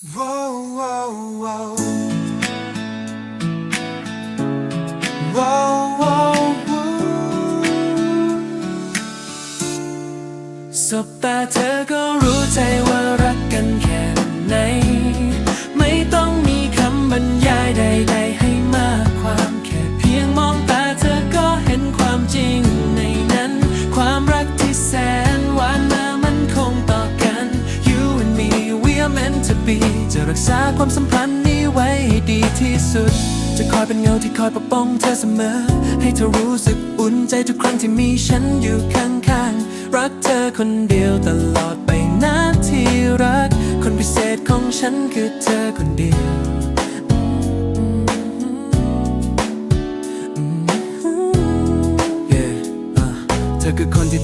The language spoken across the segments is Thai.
สบตาเธอก็รู้ใจว่ารักกันแค่ไหน รักษาความสัมพันธ์นี้ไว้ให้ดีที่สุด จะคอยเป็นเงาที่คอยปกป้องเธอเสมอ ให้เธอรู้สึกอุ่นใจทุกครั้งที่มีฉันอยู่ข้างๆ รักเธอคนเดียวตลอดไปนะที่รัก คนพิเศษของฉันคือเธอคนเดียว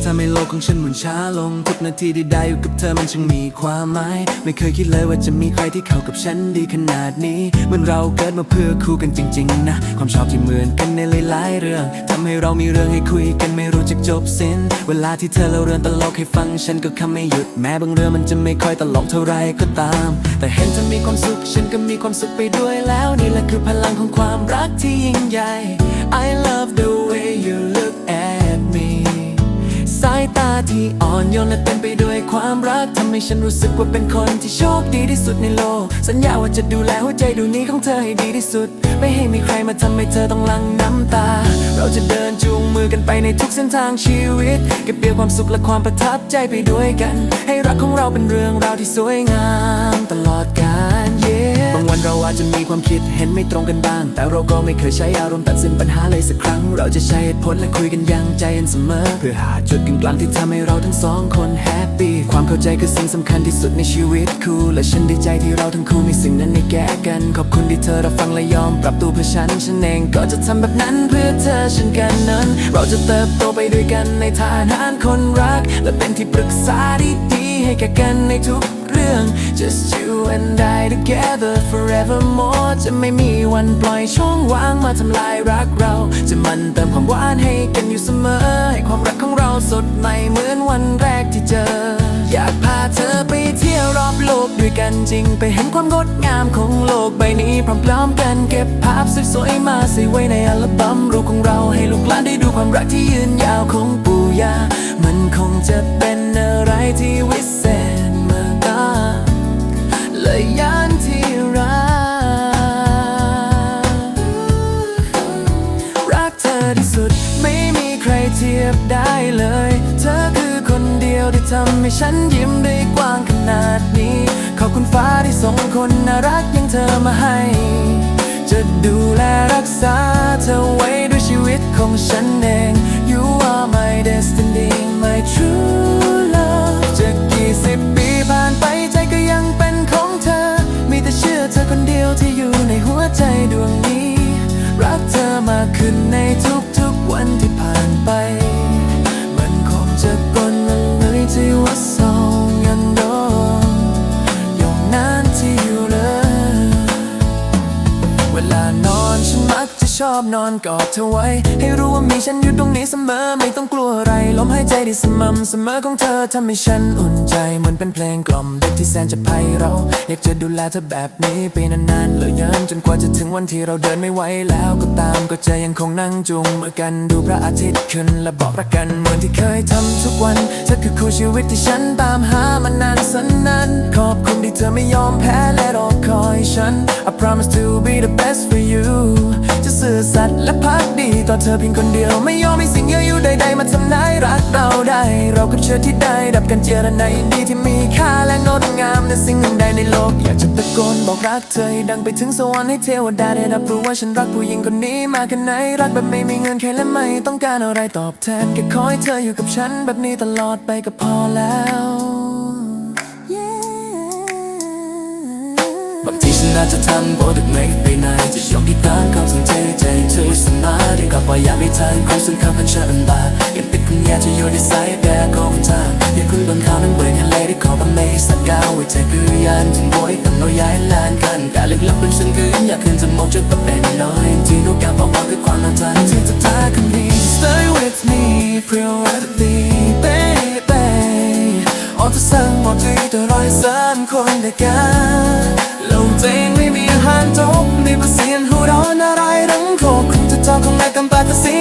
ทำให้โลกของฉันหมุนช้าลง ทุกนาทีที่ได้อยู่กับเธอมันช่างมีความหมาย ไม่เคยคิดเลยว่าจะมีใครที่เข้ากับฉันดีขนาดนี้เหมือนเราเกิดมาเพื่อคู่กันจริง ๆ นะ ความชอบที่เหมือนกันในหลายๆเรื่องทำให้เรามีเรื่องให้คุยกันไม่รู้จักจบสิ้น เวลาที่เธอเล่าเรื่องตลกให้ฟังฉันก็คำไม่หยุดแม้บางเรื่องมันจะไม่ค่อยตลกเท่าไรก็ตาม แต่เห็นเธอมีความสุขฉันก็มีความสุขไปด้วยแล้วนี่แหละคือพลังของความรักที่ยิ่งใหญ่ I love the way you look at ายตาที่อ่อนโยนและเต็มไปด้วยความรักทำให้ฉันรู้สึกว่าเป็นคนที่โชคดีที่สุดในโลก สัญญาว่าจะดูแลหัวใจดวงนี้ของเธอให้ดีที่สุด ไม่ให้มีใครมาทำให้เธอต้องลังน้ำตา เราจะเดินจูงมือกันไปในทุกเส้นทางชีวิตเก็บเกี่ยวความสุขและความประทับใจไปด้วยกัน ให้รักของเราเป็นเรื่องราวที่สวยงามตลอดกาล เราอาจจะมีความคิดเห็นไม่ตรงกันบ้าง แต่เราก็ไม่เคยใช้อารมณ์ตัดสินปัญหาเลยสักครั้ง เราจะใช้เหตุผลและคุยกันอย่างใจเย็นเสมอ เพื่อหาจุดกึ่งกลางที่ทำให้เราทั้งสองคนแฮปปี้ความเข้าใจคือสิ่งสำคัญที่สุดในชีวิตคู่และฉันดีใจที่เราทั้งคู่มีสิ่งนั้นในแก้กัน ขอบคุณที่เธอรับฟังและยอมปรับตัวเพื่อฉันฉันเองก็จะทำแบบนั้นเพื่อเธอเช่นกันนั้น เราจะเติบโตไปด้วยกันในฐานะคนรัก และเป็นที่ปรึกษาที่ดีให้แก่กันในทุกเรื่อง just you and I together forevermore จะไม่มีวันปล่อยช่องว่างมาทำลายรักเรา จะมันเติมความหวานให้กันอยู่เสมอ ให้ความรักของเราสดใหม่เหมือนวันแรกที่เจอ อยากพาเธอไปเที่ยวรอบโลกด้วยกันจริง ไปเห็นความงดงามของโลกใบนี้พร้อมๆกันเก็บภาพสวยๆมาใส่ไว้ในอัลบั้มรูปของเราให้ลูกหลานได้ดูความรักที่ยืนยาวของปู่ย่ามันคงจะเป็นอะไรที่วิเศษ ฉันยิ้มได้กว้างขนาดนี้ ขอบคุณฟ้าที่ส่งคนน่ารักอย่างเธอมาให้ จะดูแลรักษาเธอไว้ด้วยชีวิตของฉันเอง You are my destiny my true love จะกี่สิบปีผ่านไปใจก็ยังเป็นของเธอ มีแต่เชื่อเธอคนเดียวที่อยู่ในหัวใจดวงนี้ รักเธอมากขึ้นในทุกๆวันที่ อบนอนกอดเธอไว้ ให้รู้ว่ามีฉันอยู่ตรงนี้เสมอไม่ต้องกลัวอะไรลมหายใจที่สม่ำเสมอของเธอทำให้ฉันอุ่นใจเหมือนเป็นเพลงกล่อมเด็กที่แสนจะไพเราะอยากจะดูแลเธอแบบนี้ไปนานๆเลยเยินจนกว่าจะถึงวันที่เราเดินไม่ไหวแล้วก็ตามก็จะยังคงนั่งจุงมือกันดูพระอาทิตย์ขึ้นและบอกรักกันเหมือนที่เคยทำทุกวันเธอคือคู่ชีวิตที่ฉันตามหามานานสันนานขอบคุณที่เธอไม่ยอมแพ้และรอคอยฉัน I promise to be the best for you ซื่อสัตย์และพักดีต่อเธอเพียงคนเดียวไม่ยอมให้สิ่งเยอะอยู่ใดๆมาทำร้ายรักเราได้ เรากับเชื่อที่ได้ดับกันเจรในดีที่มีค่าและงดงามในสิ่งใดในโลก อยากจะตะโกนบอกรักเธอให้ดังไปถึงสวรรค์ให้เทวดาได้รับรู้ว่าฉันรักผู้หญิงคนนี้มากแค่ไหนรักแบบไม่มีเงินแค่และไม่ต้องการอะไรตอบแทนแค่ขอให้เธออยู่กับฉันแบบนี้ตลอดไปก็พอแล้ว นอาจะทำโบดึกไม่ไปไหนจะยกที่ตามคำสั่งใจใจเธอสมาได้กับว่าอยากให้เธอความสุขคำพันเชาอันบายังติดคุณอยากจะอยู่ในสายแดกของเธออยากคุณบนเขานั้นเบื่อให้เลยได้ขอบังไม่สักก้าวไว้ใจคือยันถึงโวยตั้งน้อยย้ายลานกันการลึกลับเป็นฉันคืออยากขึ้นจะมองจะก็เป็นน้อยที่นูกาบอกว่าคือความน่าจะที่จะท้าคำนี้ Stay with me priority baby ออกจะสั่งหมดที่ตัวร้อยสันคนเดียวกัน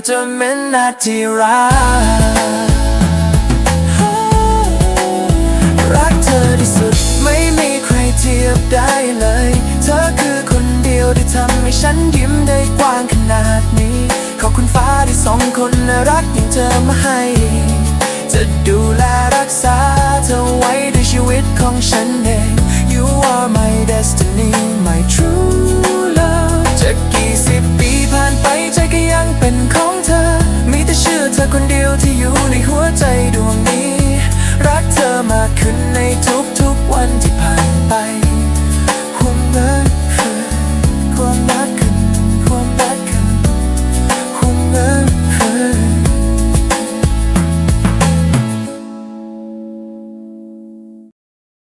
คนเดียวจะเป็นนาทีรักรักเธอที่สุดไม่มีใครเทียบได้เลย เธอคือคนเดียวที่ทำให้ฉันยิ้มได้กว้างขนาดนี้ ขอบคุณฟ้าที่ส่งคนรักอย่างเธอมาให้ จะดูแลรักษาเธอไว้ด้วยชีวิตของฉันเอง You are my